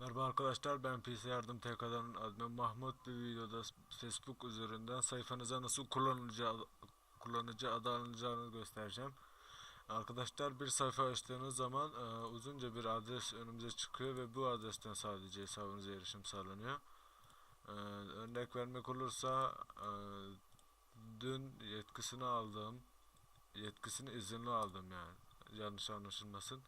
Merhaba arkadaşlar ben PC Yardım TK'dan admin Mahmut bir videoda Facebook üzerinden sayfanıza nasıl kullanıcı kullanıcı adı alınacağını göstereceğim. Arkadaşlar bir sayfa açtığınız zaman e, uzunca bir adres önümüze çıkıyor ve bu adresten sadece hesabınıza erişim sağlanıyor. E, örnek vermek olursa e, dün yetkisini aldım yetkisini izinli aldım yani yanlış anlaşılmasın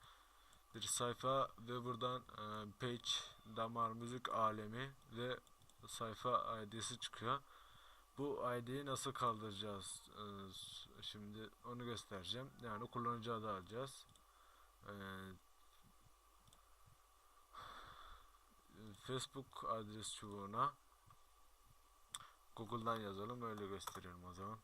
bir sayfa ve buradan e, page damar müzik alemi ve sayfa ID'si çıkıyor. Bu ID'yi nasıl kaldıracağız? E, şimdi onu göstereceğim. Yani kullanıcı adı alacağız. E, Facebook adres çubuğuna Google'dan yazalım öyle gösteriyorum o zaman.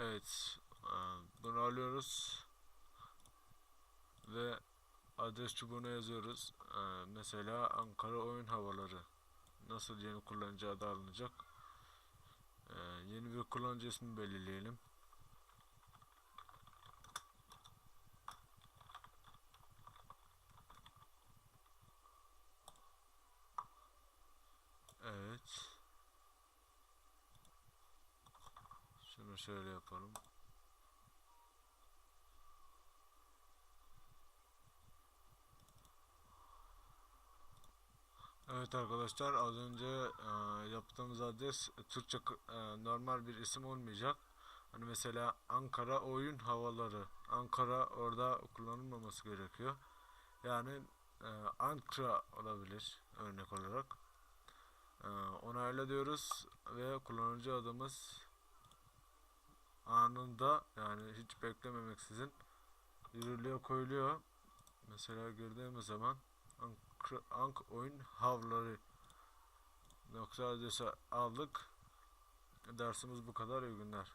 Evet, e, bunu alıyoruz ve adres çubuğuna yazıyoruz. E, Mesela Ankara Oyun Havaları nasıl yeni kullanıcı adı alınacak? E, Yeni bir kullanıcı ismi belirleyelim. Evet. Şunu şöyle yapalım. Evet arkadaşlar az önce e, yaptığımız adres Türkçe e, normal bir isim olmayacak. Hani mesela Ankara oyun havaları. Ankara orada kullanılmaması gerekiyor. Yani e, Ankara olabilir örnek olarak. E, onayla diyoruz ve kullanıcı adımız anında yani hiç beklememeksizin yürürlüğe koyuluyor. Mesela girdiğimiz zaman Ank, Ank oyun havları nokta adresi aldık. Dersimiz bu kadar. İyi günler.